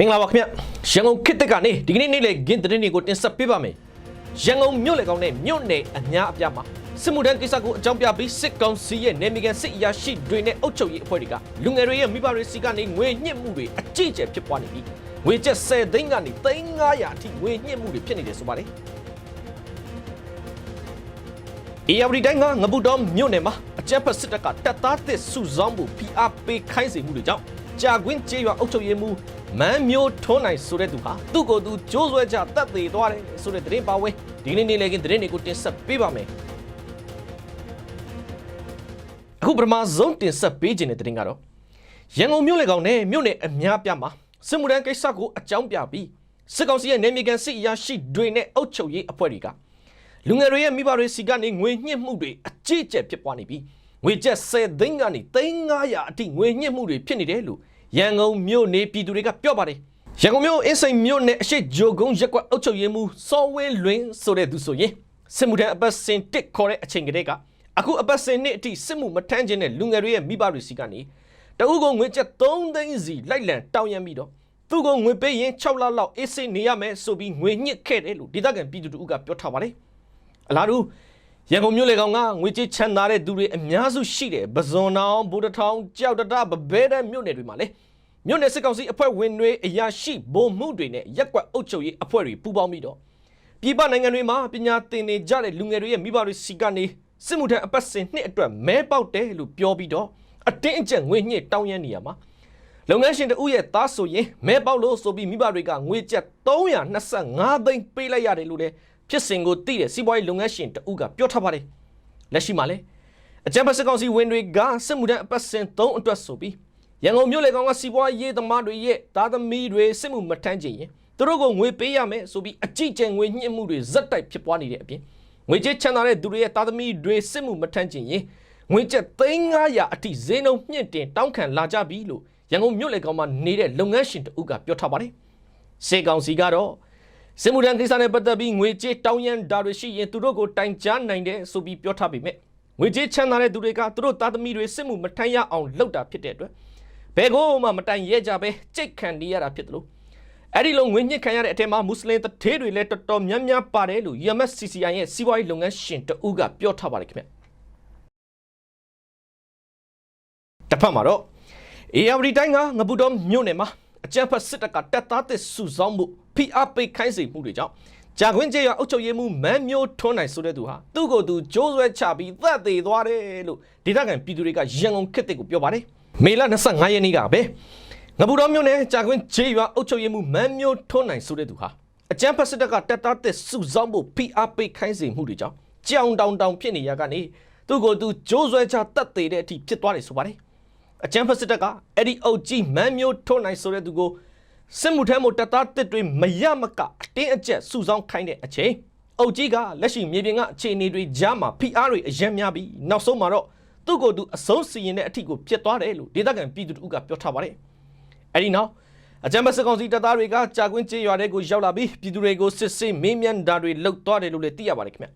မင်္ဂလာပါခင်ဗျရန်ကုန်ခေတ်တက်ကနေဒီကနေ့နေ့လေဂင်းသတင်းတွေကိုတင်ဆက်ပေးပါမယ်ရန်ကုန်မြို့လေကောင်နဲ့မြို့နယ်အများအပြားမှာစစ်မှုထမ်းကိစ္စကိုအကြောင်းပြပြီးစစ်ကောင်စီရဲ့နေမီကန်စစ်အရာရှိတွေနဲ့အုပ်ချုပ်ရေးအဖွဲ့တွေကလူငယ်တွေရဲ့မိဘတွေစီကနေငွေညှစ်မှုတွေအကြီးအကျယ်ဖြစ်ပွားနေပြီးငွေကျပ်10သိန်းကနေ3900အထိငွေညှစ်မှုတွေဖြစ်နေတယ်ဆိုပါတယ်အေယာဝတီတိုင်းကငပုတော်မြို့နယ်မှာအကြက်ဖက်စစ်တပ်ကတပ်သားသစ်စုဆောင်းမှု PRP ခိုင်းစေမှုတွေကြောင့်ကြာကွင်းကျေးရွာအုပ်ချုပ်ရေးမှူး မန်းမျိုးထွန်းနိုင်ဆိုတဲ့သူဟာသူ့ကိုယ်သူကြိုးဆွဲကြတပ်သေးသွားတယ်ဆိုတဲ့သတင်းပါဝဲဒီနေ့နေ့လည်းကင်းသတင်းတွေကိုတင်ဆက်ပေးပါမယ်အခုပထမဆုံးတင်ဆက်ပေးခြင်းတဲ့သတင်းကတော့ရန်ကုန်မြို့လေကောင်နဲ့မြို့နယ်အများပြားမှာစစ်မှုထမ်းကိစ္စကိုအကြောင်းပြပြီးစစ်ကောင်စီရဲ့နေမြေကန်စစ်အရာရှိတွေနဲ့အုပ်ချုပ်ရေးအဖွဲ့တွေကလူငယ်တွေရဲ့မိဘတွေစီကနေငွေညှစ်မှုတွေအကြီးအကျယ်ဖြစ်ပွားနေပြီးငွေကျပ်10သိန်းကနေ3900အထိငွေညှစ်မှုတွေဖြစ်နေတယ်လို့ ရန်ကုန်မြို့နေပြည်သူတွေကပြောပါတယ်ရန်ကုန်မြို့အင်းစိန်မြို့နယ်အရှိဂျိုကုန်းရက်ကွက်အုပ်ချုပ်ရေးမှူးစောဝင်းလွင်ဆိုတဲ့သူဆိုရင်စစ်မှုထမ်းအပတ်စဉ်တစ်ခေါ်တဲ့အချိန်ကတည်းကအခုအပတ်စဉ်နှစ်အထိစစ်မှုမထမ်းခြင်းတဲ့လူငယ်တွေရဲ့မိဘတွေစီကနေတအုပ်ကငွေကျပ်3သိန်းစီလိုက်လံတောင်းရမ်းပြီးတော့သူကငွေပေးရင်6လလောက်အေးစိနေရမယ်ဆိုပြီးငွေညှစ်ခဲ့တယ်လို့ဒေသခံပြည်သူတို့ကပြောထားပါတယ်အလားတူ ရန်ကုန်မြို့လေကောင်ကငွေကြေးချမ်းသာတဲ့သူတွေအများစုရှိတယ်ပဇွန်တောင်ဗိုလ်တထောင်ကြောက်တတဗဘဲတဲ့မြို့နယ်တွေမှာလေမြို့နယ်စစ်ကောင်စီအဖွဲ့ဝင်တွေအရာရှိဗိုလ်မှုတွေနဲ့ရက်ကွက်အုပ်ချုပ်ရေးအဖွဲ့တွေပူးပေါင်းပြီးတော့ပြည်ပနိုင်ငံတွေမှာပညာသင်နေကြတဲ့လူငယ်တွေရဲ့မိဘတွေစီကနေစစ်မှုထမ်းအပတ်စဉ်နှစ်အတွက်မဲပေါက်တယ်လို့ပြောပြီးတော့အတင်းအကျပ်ငွေညှစ်တောင်းရမ်းနေရမှာလုပ်ငန်းရှင်တဦးရဲ့သားဆိုရင်မဲပေါက်လို့ဆိုပြီးမိဘတွေကငွေကျပ်325သိန်းပေးလိုက်ရတယ်လို့လည်း ဖြစ်စဉ်ကိုသိတဲ့စီးပွားရေးလုပ်ငန်းရှင်တဦးကပြောထားပါတယ်လက်ရှိမှာလည်းအကြံဖက်စစ်ကောင်စီဝင်တွေကစစ်မှုထမ်းအပတ်စဉ်3အတွက်ဆိုပြီးရန်ကုန်မြို့လေကောင်ကစီးပွားရေးသမားတွေရဲ့သားသမီးတွေစစ်မှုမထမ်းချင်ရင်သူတို့ကိုငွေပေးရမယ်ဆိုပြီးအကြည့်ကျန်ငွေညှစ်မှုတွေဇက်တိုက်ဖြစ်ပွားနေတဲ့အပြင်ငွေကြေးချမ်းသာတဲ့သူတွေရဲ့သားသမီးတွေစစ်မှုမထမ်းချင်ရင်ငွေကျပ်3900အထိဈေးနှုန်းမြင့်တင်တောင်းခံလာကြပြီလို့ရန်ကုန်မြို့လေကောင်မှာနေတဲ့လုပ်ငန်းရှင်တဦးကပြောထားပါတယ်စေကောင်စီကတော့ စစ်မှုထမ်းကိစ္စနဲ့ပတ်သက်ပြီးငွေကြေးတောင်းရမ်းတာတွေရှိရင်သူတို့ကိုတိုင်ကြားနိုင်တယ်ဆိုပြီးပြောထားပေမဲ့ငွေကြေးချမ်းသာတဲ့သူတွေကသူတို့သားသမီးတွေစစ်မှုမထမ်းရအောင်လုပ်တာဖြစ်တဲ့အတွက်ဘယ်ကိုမှမတိုင်ရဲကြပဲကြိတ်ခံနေရတာဖြစ်တယ်လို့အဲ့ဒီလိုငွေညှစ်ခံရတဲ့အထက်မှာမွတ်စလင်တထေးတွေလည်းတော်တော်များများပါတယ်လို့ UMSCCI ရဲ့စီးပွားရေးလုပ်ငန်းရှင်တဦးကပြောထားပါတယ်ခင်ဗျတစ်ဖက်မှာတော့ ARD တိုင်းကငပူတော်မြို့နယ်မှာအကြံဖတ်စစ်တပ်ကတပ်သားသစ်စုဆောင်းမှုဖိအားပေးခိုင်းစေမှုတွေကြောင့်ကြာခွင့်ကျေးရွာအုပ်ချုပ်ရေးမှူးမန်းမျိုးထွန်းနိုင်ဆိုတဲ့သူဟာသူ့ကိုယ်သူကြိုးဆွဲချပြီးသက်သေးသွားတယ်လို့ဒေသခံပြည်သူတွေကရန်ကုန်ခေတ်တစ်ကိုပြောပါတယ်မေလ25ရက်နေ့ကပဲငပူတော်မြို့နယ်ကြာခွင့်ကျေးရွာအုပ်ချုပ်ရေးမှူးမန်းမျိုးထွန်းနိုင်ဆိုတဲ့သူဟာအကြံဖတ်စစ်တပ်ကတပ်သားသစ်စုဆောင်းမှုဖိအားပေးခိုင်းစေမှုတွေကြောင့်ကြောင်တောင်တောင်ဖြစ်နေရကနေသူ့ကိုယ်သူကြိုးဆွဲချတက်သေးတဲ့အထိဖြစ်သွားတယ်ဆိုပါတယ်အချမ်းဖက်စစ်တပ်ကအဲ့ဒီအုပ်ကြီးမန်းမျိုးထွန်းနိုင်ဆိုတဲ့သူကို စစ်မှုထမ်းမှုတပ်သားတစ်တွေမရမကအတင်းအကျပ်စုဆောင်းခိုင်းတဲ့အချိန်အုပ်ကြီးကလက်ရှိမြေပြင်ကအခြေအနေတွေကြားမှာဖိအားတွေအယံများပြီးနောက်ဆုံးမှာတော့သူ့ကိုယ်သူအဆုံးစီရင်တဲ့အထိကိုပြတ်သွားတယ်လို့ဒေသခံပြည်သူတို့ကပြောထားပါတယ်အဲ့ဒီနောက်အကြမ်းဖက်စစ်ကောင်စီတပ်သားတွေကကြာကွင်းကျေးရွာတွေကိုရောက်လာပြီးပြည်သူတွေကိုစစ်ဆေးမေးမြန်းတာတွေလုပ်သွားတယ်လို့လည်းသိရပါတယ်ခင်ဗျ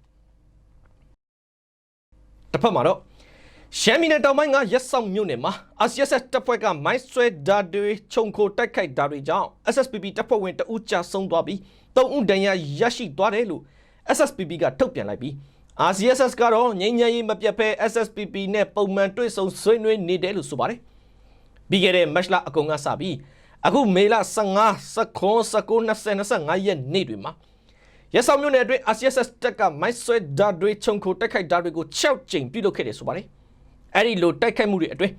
တစ်ဖက်မှာတော့ ရှမ်းပြည်နယ်တောင်ပိုင်းကရက်ဆောင်မြို့နယ်မှာ RCSS တပ်ဖွဲ့ကမိုင်းဆွဲဓာတ်တွေခြုံခိုတိုက်ခိုက်တာတွေကြောင့် SSPP တပ်ဖွဲ့ဝင်တဦးကြာဆုံးသွားပြီး၃ဦးဒဏ်ရာရရှိသွားတယ်လို့ SSPP ကထုတ်ပြန်လိုက်ပြီး RCSS ကတော့ငြိမ်းချမ်းရေးမပြတ်ဖဲ SSPP နဲ့ပုံမှန်တွေ့ဆုံဆွေးနွေးနေတယ်လို့ဆိုပါတယ်။ပြီးခဲ့တဲ့မတ်လအကုန်ကစပြီးအခုမေလ15 19 19 20 25ရက်နေ့တွေမှာရဆောင်မြို့နယ်အတွင်း RCSS တပ်ကမိုင်းဆွဲဓာတ်တွေခြုံခိုတိုက်ခိုက်တာတွေကို6ကြိမ်ပြုလုပ်ခဲ့တယ်ဆိုပါတယ်။ အဲ့ဒီလိုတိုက်ခိုက်မှုတွေအတွင်း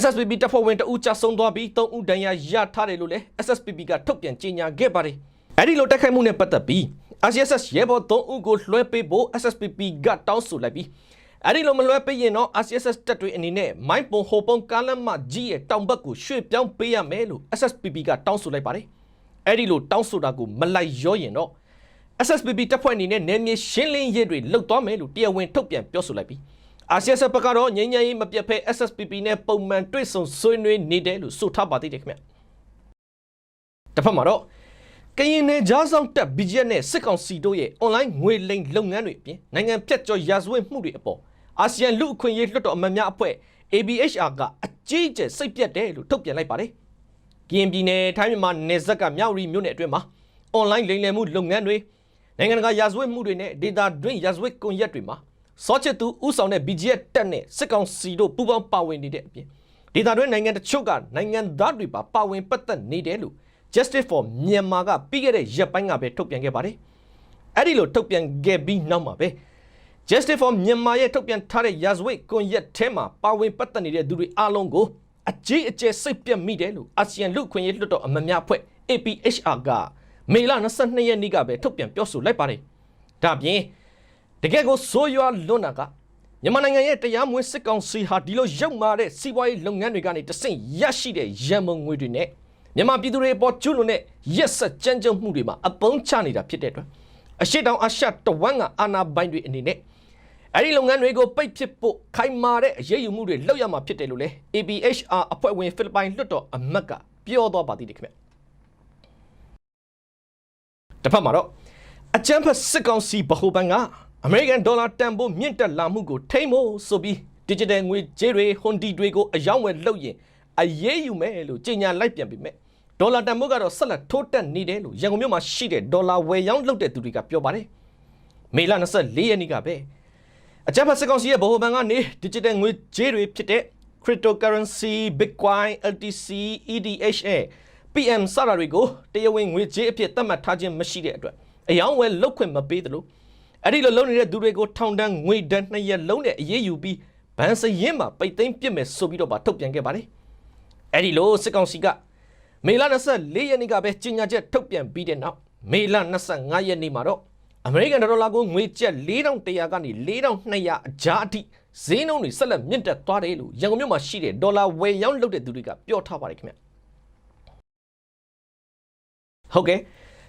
SSPP တပ်ဖွဲ့ဝင်တဦးကြာဆုံးသွားပြီး3ဦးဒဏ်ရာရထားတယ်လို့လည်း SSPP ကထုတ်ပြန်ကြေညာခဲ့ပါတယ်။အဲ့ဒီလိုတိုက်ခိုက်မှုနဲ့ပတ်သက်ပြီး RCSS ရဲဘော်3ဦးကိုလွှဲပေးဖို့ SSPP ကတောင်းဆိုလိုက်ပြီးအဲ့ဒီလိုမလွှဲပေးရင်တော့ RCSS တပ်တွေအနေနဲ့မိုင်းပုံဟိုပုံကားလမ်းမကြီးရဲ့တောင်ဘက်ကိုရွှေ့ပြောင်းပေးရမယ်လို့ SSPP ကတောင်းဆိုလိုက်ပါတယ်။အဲ့ဒီလိုတောင်းဆိုတာကိုမလိုက်ရောရင်တော့ SSPP တပ်ဖွဲ့အနေနဲ့နယ်မြေရှင်းလင်းရေးတွေလှုပ်သွားမယ်လို့တရားဝင်ထုတ်ပြန်ပြောဆိုလိုက်ပြီး RCS ဘက်ကတော့ငြိမ်းချမ်းရေးမပြတ်ဖဲ SSPP နဲ့ပုံမှန်တွေ့ဆုံဆွေးနွေးနေတယ်လို့ဆိုထားပါသေးတယ်ခင်ဗျတစ်ဖက်မှာတော့ကရင်နယ်ကြားဆောင်တက် BGN နဲ့စစ်ကောင်စီတို့ရဲ့ online ငွေလိမ်လုပ်ငန်းတွေအပြင်နိုင်ငံဖြတ်ကျော်ရာဇဝတ်မှုတွေအပေါ်အာဆီယံလူအခွင့်အရေးလွှတ်တော်အမတ်များအဖွဲ့ ABHR ကအကြီးအကျယ်စိတ်ပြတ်တယ်လို့ထုတ်ပြန်လိုက်ပါတယ်ကရင်ပြည်နယ်ထိုင်းမြန်မာနယ်စပ်ကမြောက်ရီမြို့နယ်အတွင်းမှာအွန်လိုင်းလိမ်လည်မှုလုပ်ငန်းတွေနိုင်ငံတကာရာဇဝတ်မှုတွေနဲ့ဒေတာတွင်းရာဇဝတ်ကွန်ရက်တွေမှာ စောချစ်သူဥဆောင်တဲ့ BGF တက်နဲ့စစ်ကောင်စီတို့ပူးပေါင်းပါဝင်နေတဲ့အပြင်ဒေတာတွင်းနိုင်ငံတချို့ကနိုင်ငံသားတွေပါပါဝင်ပတ်သက်နေတယ်လို့ Justice for Myanmar ကပြီးခဲ့တဲ့ရက်ပိုင်းကပဲထုတ်ပြန်ခဲ့ပါတယ်။အဲ့ဒီလိုထုတ်ပြန်ခဲ့ပြီးနောက်မှာပဲ Justice for Myanmar ရဲ့ထုတ်ပြန်ထားတဲ့ရာဇဝတ်ကွန်ရက်ထဲမှာပါဝင်ပတ်သက်နေတဲ့သူတွေအားလုံးကိုအကြီးအကျယ်စိတ်ပြတ်မိတယ်လို့အာဆီယံလူ့အခွင့်အရေးလွှတ်တော်အမတ်များအဖွဲ့ APHR ကမေလ22ရက်နေ့ကပဲထုတ်ပြန်ပြောဆိုလိုက်ပါတယ်။ဒါပြင် တကယ်ကိုဆိုးရွားလွန်းတာကမြန်မာနိုင်ငံရဲ့တရားမဝင်စစ်ကောင်စီဟာဒီလိုရုပ်မာတဲ့စီးပွားရေးလုပ်ငန်းတွေကနေတဆင့်ရရှိတဲ့ရန်မုံငွေတွေနဲ့မြန်မာပြည်သူတွေအပေါ်ကျူးလွန်တဲ့ရက်ဆက်ကြမ်းကြုတ်မှုတွေမှာအပုံးချနေတာဖြစ်တဲ့အတွက်အရှိတောင်အရှတဝမ်းကအာနာပိုင်တွေအနေနဲ့အဲ့ဒီလုပ်ငန်းတွေကိုပိတ်ပစ်ဖို့ခိုင်မာတဲ့အရေးယူမှုတွေလုပ်ရမှာဖြစ်တယ်လို့လည်း APHR အဖွဲ့ဝင်ဖိလစ်ပိုင်လွှတ်တော်အမတ်ကပြောသွားပါသေးတယ်ခင်ဗျတစ်ဖက်မှာတော့အကြမ်းဖက်စစ်ကောင်စီဗဟိုဘဏ်က အမေရိကန်ဒေါ်လာတန်ဖိုးမြင့်တက်လာမှုကိုထိမ့်ဖို့ဆိုပြီး digital ငွေကြေးတွေဟွန်ဒီတွေကိုအယောင်းဝယ်လုပ်ရင်အရေးယူမယ်လို့ကြေညာလိုက်ပြန်ပြီမဲ့ဒေါ်လာတန်ဖိုးကတော့ဆက်လက်ထိုးတက်နေတယ်လို့ရန်ကုန်မြို့မှာရှိတဲ့ဒေါ်လာဝယ်ရောင်းလုပ်တဲ့သူတွေကပြောပါတယ်မေလ24ရက်နေ့ကပဲအကြမ်းဖက်စစ်ကောင်စီရဲ့ဗဟိုဘဏ်ကနေ digital ငွေကြေးတွေဖြစ်တဲ့ cryptocurrency bitcoin LTC ETH နဲ့ PM စတာတွေကိုတရားဝင်ငွေကြေးအဖြစ်သတ်မှတ်ထားခြင်းမရှိတဲ့အတွက်အယောင်းဝယ်လောက်ခွင့်မပေးသလို အဲ့ဒီလိုလုပ်နေတဲ့သူတွေကိုထောင်ဒဏ်ငွေဒဏ်နှစ်ရက်လုံးနဲ့အရေးယူပြီးဗန်စရင်မှာပိတ်သိမ်းပစ်မယ်ဆိုပြီးတော့ပါထုတ်ပြန်ခဲ့ပါတယ်အဲ့ဒီလိုစစ်ကောင်စီကမေလ24ရက်နေ့ကပဲကြေညာချက်ထုတ်ပြန်ပြီးတဲ့နောက်မေလ25ရက်နေ့မှာတော့အမေရိကန်ဒေါ်လာကိုငွေကျပ်4100ကနေ4200အကြားအထိဈေးနှုန်းတွေဆက်လက်မြင့်တက်သွားတယ်လို့ရန်ကုန်မြို့မှာရှိတဲ့ဒေါ်လာဝယ်ရောင်းလုပ်တဲ့သူတွေကပြောထားပါတယ်ခင်ဗျဟုတ်ကဲ့